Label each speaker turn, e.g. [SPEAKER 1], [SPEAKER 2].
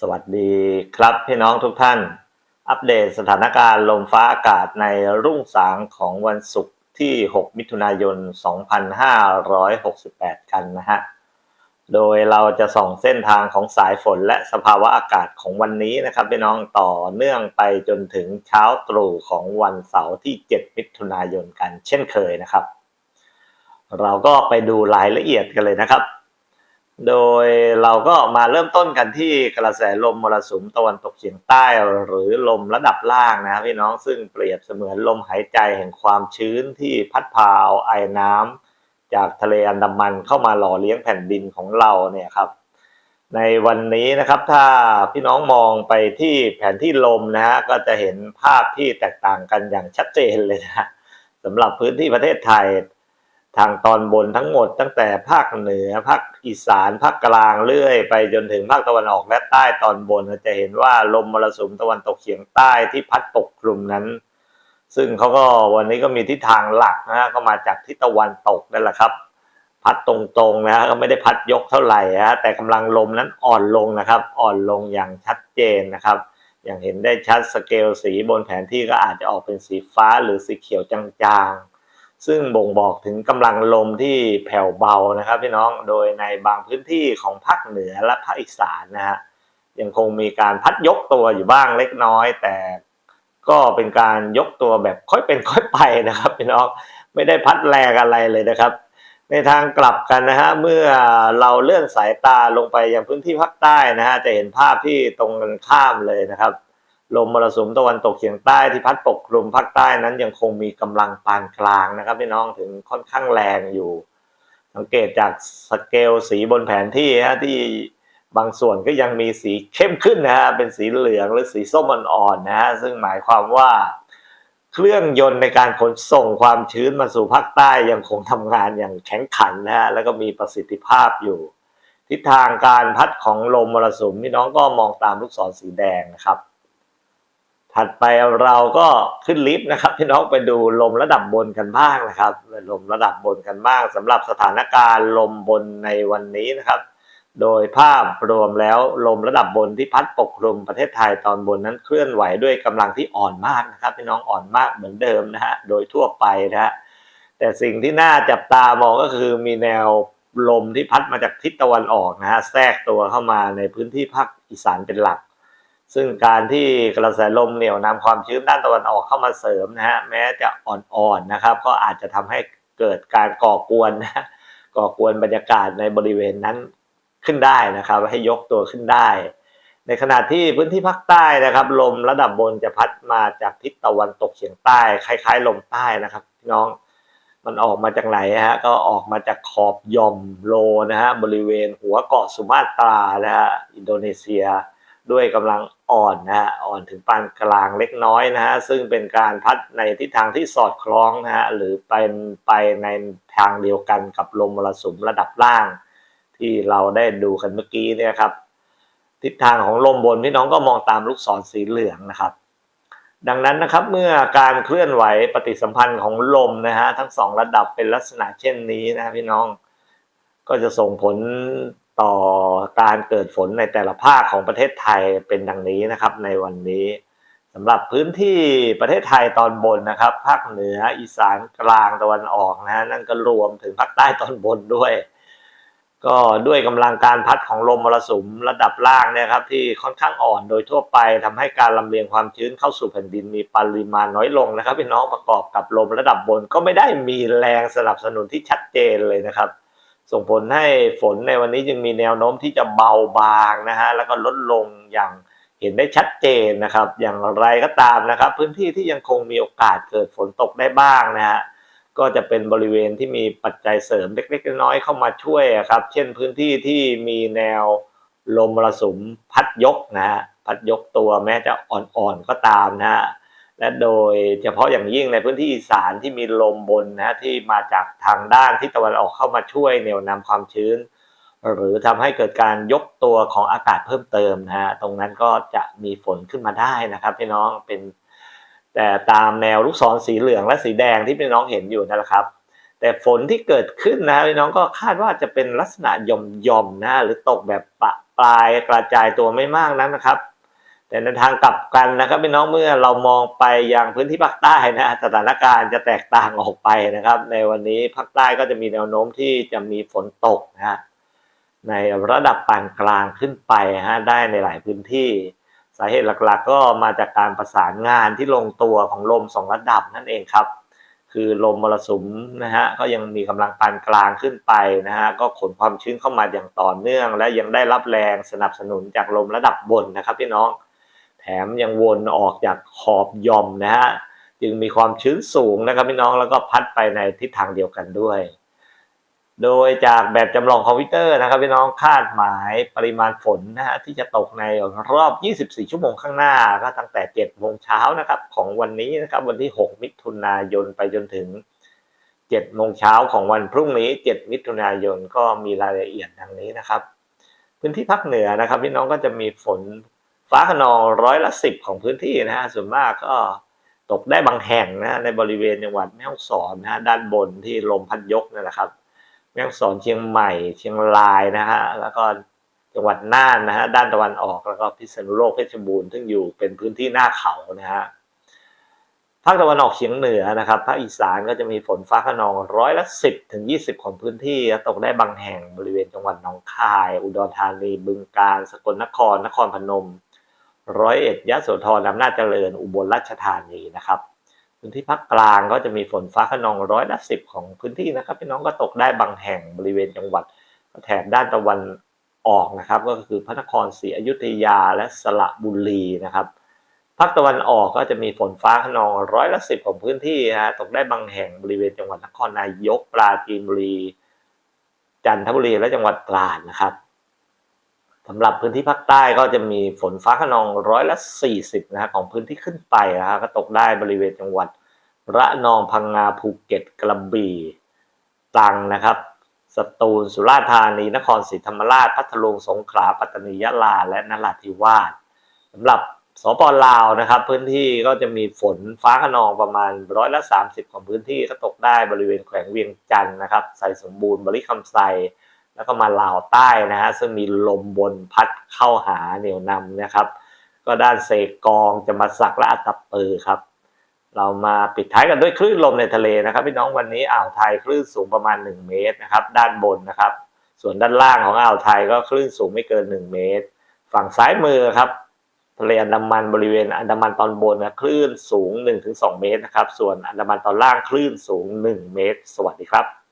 [SPEAKER 1] สวัสดีครับพี่น้องทุกท่าน อัปเดตสถานการณ์ลมฟ้าอากาศในรุ่งสางของวันศุกร์ที่ 6 มิถุนายน 2568 กันนะฮะ โดยเราจะส่องเส้นทางของสายฝนและสภาวะอากาศของวันนี้นะครับพี่น้องต่อเนื่องไปจนถึงเช้าตรู่ของวันเสาร์ที่ 7 มิถุนายนกันเช่นเคยนะครับ เราก็ไปดูรายละเอียดกันเลยนะครับ โดยเราก็มาเริ่มต้นกันที่กระแสลมมรสุมตะวันตกเฉียงใต้หรือลมระดับล่างนะครับพี่น้องซึ่งเปรียบเสมือนลมหายใจแห่งความชื้นที่พัดพาเอาไอ้น้ำจากทะเลอันดามันเข้ามาหล่อเลี้ยงแผ่นดินของเราเนี่ยครับ ในวันนี้นะครับถ้าพี่น้องมองไปที่แผนที่ลมนะฮะก็จะเห็นภาพที่แตกต่างกันอย่างชัดเจนเลยนะสำหรับพื้นที่ประเทศไทย ทางตอนบนทั้งหมดตั้งแต่ภาคเหนือภาคอีสานภาคกลางเรื่อย ไปจนถึงภาคตะวันออกและใต้ตอนบนจะเห็นว่าลมมรสุมตะวันตกเฉียงใต้ที่พัดปกคลุมนั้น ซึ่งเขาก็วันนี้ก็มีทิศทางหลักนะฮะก็มาจากทิศตะวันตกนั่นแหละครับ พัดตรงๆนะฮะก็ไม่ได้พัดยกเท่าไหร่ฮะแต่กำลังลมนั้นอ่อนลงนะครับ อ่อนลงอย่างชัดเจนนะครับ อย่างเห็นได้ชัดสเกลสีบนแผนที่ก็อาจจะออกเป็นสีฟ้าหรือสีเขียวจางๆ ซึ่งบ่งบอกถึงกำลังลมที่แผ่วเบานะครับพี่น้องโดยในบางพื้นที่ของภาคเหนือและภาคอีสานนะฮะยังคงมีการพัดยกตัวอยู่บ้างเล็กน้อย แต่ก็เป็นการยกตัวแบบค่อยเป็นค่อยไปนะครับพี่น้องไม่ได้พัดแรงอะไรเลยนะครับ ในทางกลับกันนะฮะเมื่อเราเลื่อนสายตาลงไปยังพื้นที่ภาคใต้นะฮะจะเห็นภาพที่ตรงกันข้ามเลยนะครับ ลมมรสุมตะวันตกเฉียงใต้ที่พัดปกคลุมภาคใต้นั้นยังคงมีกำลังปานกลางนะครับพี่น้องถึงค่อนข้างแรงอยู่ สังเกตจากสเกลสีบนแผนที่ฮะที่บางส่วนก็ยังมีสีเข้มขึ้นนะฮะเป็นสีเหลืองหรือสีส้มอ่อนๆนะฮะซึ่งหมายความว่าเครื่องยนต์ในการขนส่งความชื้นมาสู่ภาคใต้ยังคงทำงานอย่างแข็งขันนะฮะแล้วก็มีประสิทธิภาพอยู่ ทิศทางการพัดของลมมรสุมพี่น้องก็มองตามลูกศรสีแดงนะครับ ถัดไปเราก็ขึ้นลิฟต์นะครับพี่น้องไปดูลมระดับบนกันบ้างนะครับ ลมระดับบนกันบ้างสำหรับสถานการณ์ลมบนในวันนี้นะครับ โดยภาพรวมแล้วลมระดับบนที่พัดปกคลุมประเทศไทยตอนบนนั้นเคลื่อนไหวด้วยกำลังที่อ่อนมากนะครับ พี่น้องอ่อนมากเหมือนเดิมนะฮะโดยทั่วไปนะฮะแต่สิ่งที่น่าจับตามองก็คือมีแนวลมที่พัดมาจากทิศตะวันออกนะฮะแทรกตัวเข้ามาในพื้นที่ภาคอีสานเป็นหลัก ซึ่งการที่กระแสลมเหนี่ยวนำความชื้นด้านตะวันออกเข้ามาเสริมนะฮะแม้จะอ่อนๆนะครับ ก็อาจจะทำให้เกิดการก่อกวนนะก่อกวนบรรยากาศในบริเวณนั้นขึ้นได้นะครับ ให้ยกตัวขึ้นได้ ในขณะที่พื้นที่ภาคใต้นะครับ ลมระดับบนจะพัดมาจากทิศตะวันตกเฉียงใต้ คล้ายๆ ลมใต้นะครับพี่น้องมันออกมาจากไหนฮะก็ออกมาจากขอบย่อมโลนะฮะบริเวณหัวเกาะสุมาตรานะฮะอินโดนีเซีย ด้วยกำลัง อ่อนนะฮะอ่อนถึงปานกลางเล็กน้อยนะฮะซึ่งเป็นการพัดในทิศทางที่สอดคล้องนะฮะหรือเป็นไปในทางเดียวกันกับลมมรสุมระดับล่าง ที่เราได้ดูกันเมื่อกี้เนี่ยครับทิศทางของลมบนพี่น้องก็มองตามลูกศรสีเหลืองนะครับ ดังนั้นนะครับเมื่อการเคลื่อนไหวปฏิสัมพันธ์ของลมนะฮะทั้งสองระดับเป็นลักษณะเช่นนี้นะพี่น้อง ก็จะส่งผล ต่อการเกิดฝนในแต่ละภาคของประเทศไทยเป็นดังนี้นะครับ ในวันนี้สำหรับพื้นที่ประเทศไทยตอนบนนะครับ ภาคเหนืออีสานกลางตะวันออกนะฮะนั่นก็รวมถึงภาคใต้ตอนบนด้วย ก็ด้วยกำลังการพัดของลมมรสุมระดับล่างเนี่ยครับที่ค่อนข้างอ่อนโดยทั่วไปทำให้การลำเลียงความชื้นเข้าสู่แผ่นดินมีปริมาณน้อยลงนะครับพี่น้องประกอบกับลมระดับบนก็ไม่ได้มีแรงสนับสนุนที่ชัดเจนเลยนะครับ ส่งผลให้ฝนในวันนี้จึงมีแนวโน้มที่จะเบาบางนะฮะแล้วก็ลดลงอย่างเห็นได้ชัดเจนนะครับ อย่างไรก็ตามนะครับ พื้นที่ที่ยังคงมีโอกาสเกิดฝนตกได้บ้างนะฮะก็จะเป็นบริเวณที่มีปัจจัยเสริมเล็กๆน้อยๆเข้ามาช่วยครับ เช่นพื้นที่ที่มีแนวลมมรสุมพัดยกนะฮะพัดยกตัวแม้จะอ่อนๆก็ตามนะฮะ และโดยเฉพาะอย่างยิ่งในพื้นที่อีสานที่มีลมบนนะที่มาจากทางด้านที่ตะวันออกเข้ามาช่วยเหนี่ยวนำความชื้น หรือทำให้เกิดการยกตัวของอากาศเพิ่มเติมนะฮะตรงนั้นก็จะมีฝนขึ้นมาได้นะครับพี่น้องเป็น แต่ตามแนวลูกศรสีเหลืองและสีแดงที่พี่น้องเห็นอยู่นั่นแหละครับ แต่ฝนที่เกิดขึ้นนะพี่น้องก็คาดว่าจะเป็นลักษณะหย่อมๆนะหรือตกแบบปะปลายกระจายตัวไม่มากนักนะครับ แต่ในทางกลับกันนะครับพี่น้องเมื่อเรามองไปยังพื้นที่ภาคใต้นะสถานการณ์จะแตกต่างออกไปนะครับ ในวันนี้ภาคใต้ก็จะมีแนวโน้มที่จะมีฝนตกนะฮะในระดับปานกลางขึ้นไปฮะได้ในหลายพื้นที่ สาเหตุหลักๆ ก็มาจากการประสานงานที่ลงตัวของลมสองระดับนั่นเองครับ คือลมมรสุมนะฮะก็ยังมีกำลังปานกลางขึ้นไปนะฮะก็ขนความชื้นเข้ามาอย่างต่อเนื่อง และยังได้รับแรงสนับสนุนจากลมระดับบนนะครับพี่น้อง แถมยังวนออกจากขอบยอมนะฮะจึงมีความชื้นสูงนะครับพี่น้องแล้วก็พัดไปในทิศทางเดียวกันด้วย โดยจากแบบจำลองคอมพิวเตอร์นะครับพี่น้องคาดหมายปริมาณฝนนะฮะที่จะตกในรอบ 24 ชั่วโมงข้างหน้าก็ตั้งแต่7โมงเช้านะครับของวันนี้นะครับวันที่ 6 มิถุนายนไปจนถึง 7 โมงเช้าของวันพรุ่งนี้ 7 มิถุนายนก็มีรายละเอียดดังนี้นะครับ พื้นที่ภาคเหนือนะครับพี่น้องก็จะมีฝน ฟ้าขนองร้อยละสิบของพื้นที่นะฮะส่วนมากก็ตกได้บางแห่งนะในบริเวณจังหวัดแม่ฮ่องสอนนะฮะด้านบนที่ลมพัดยกนั่แหละครับแม่ฮ่องสอนเชียงใหม่ เชียงรายนะฮะแล้วก็จังหวัดน่านนะฮะด้านตะวันออกแล้วก็พิษณุโลกเพชรบูรณ์ซึ่งอยู่เป็นพื้นที่หน้าเขานะฮะภาคตะวันออกเฉียงเหนือนะครับภาคอีสานก็จะมีฝนฟ้าขนองร้อยละสิบถึงยี่สิบของพื้นที่ตกได้บางแห่งบริเวณจังหวัดหนองคาย อุดรธานีบึงกาฬสกลนครนครพนม ร้อยเอ็ดยะโสธรอำนาจเจริญอุบลราชธานีนะครับ พื้นที่ภาคกลางก็จะมีฝนฟ้าขนองร้อยละสิบของพื้นที่นะครับพี่น้องก็ตกได้บางแห่งบริเวณจังหวัดแถบด้านตะวันออกนะครับ ก็คือพระนครศรีอยุธยาและสระบุรีนะครับภาคตะวันออกก็จะมีฝนฟ้าขนองร้อยละสิบของพื้นที่ฮะตกได้บางแห่งบริเวณจังหวัดนครนายกปราจีนบุรี จันทบุรีและจังหวัดตราดนะครับ สำหรับพื้นที่ภาคใต้ก็จะมีฝนฟ้าขนองร้อยละ 40นะฮะของพื้นที่ขึ้นไปนะฮะก็ตกได้บริเวณจังหวัด ระนองพังงาภูเก็ตกระบี่ตรังนะครับสตูลสุราษฎร์ธานีนครศรีธรรมราชพัทลุงสงขลาปัตตานียะลาและนราธิวาสสำหรับสปลาวนะครับ พื้นที่ก็จะมีฝนฟ้าขนองประมาณร้อยละ 30 ของพื้นที่ก็ตกได้บริเวณแขวงเวียงจันทร์นะครับใส่สมบูรณ์บริคำไซ แล้วก็มาลาวใต้นะฮะซึ่งมีลมบนพัดเข้าหาเหนี่ยวนำนะครับ ก็ด้านเซกองจะมาสักและอัตตปือครับ เรามาปิดท้ายกันด้วยคลื่นลมในทะเลนะครับพี่น้องวันนี้อ่าวไทยคลื่นสูงประมาณ 1 เมตรนะครับ ด้านบนนะครับ ส่วนด้านล่างของอ่าวไทยก็คลื่นสูงไม่เกิน 1 เมตร ฝั่งซ้ายมือครับทะเลอันดามันบริเวณอันดามันตอนบนนะคลื่นสูง 1-2 เมตรนะครับ ส่วนอันดามันตอนล่างคลื่นสูง 1 เมตร สวัสดีครับ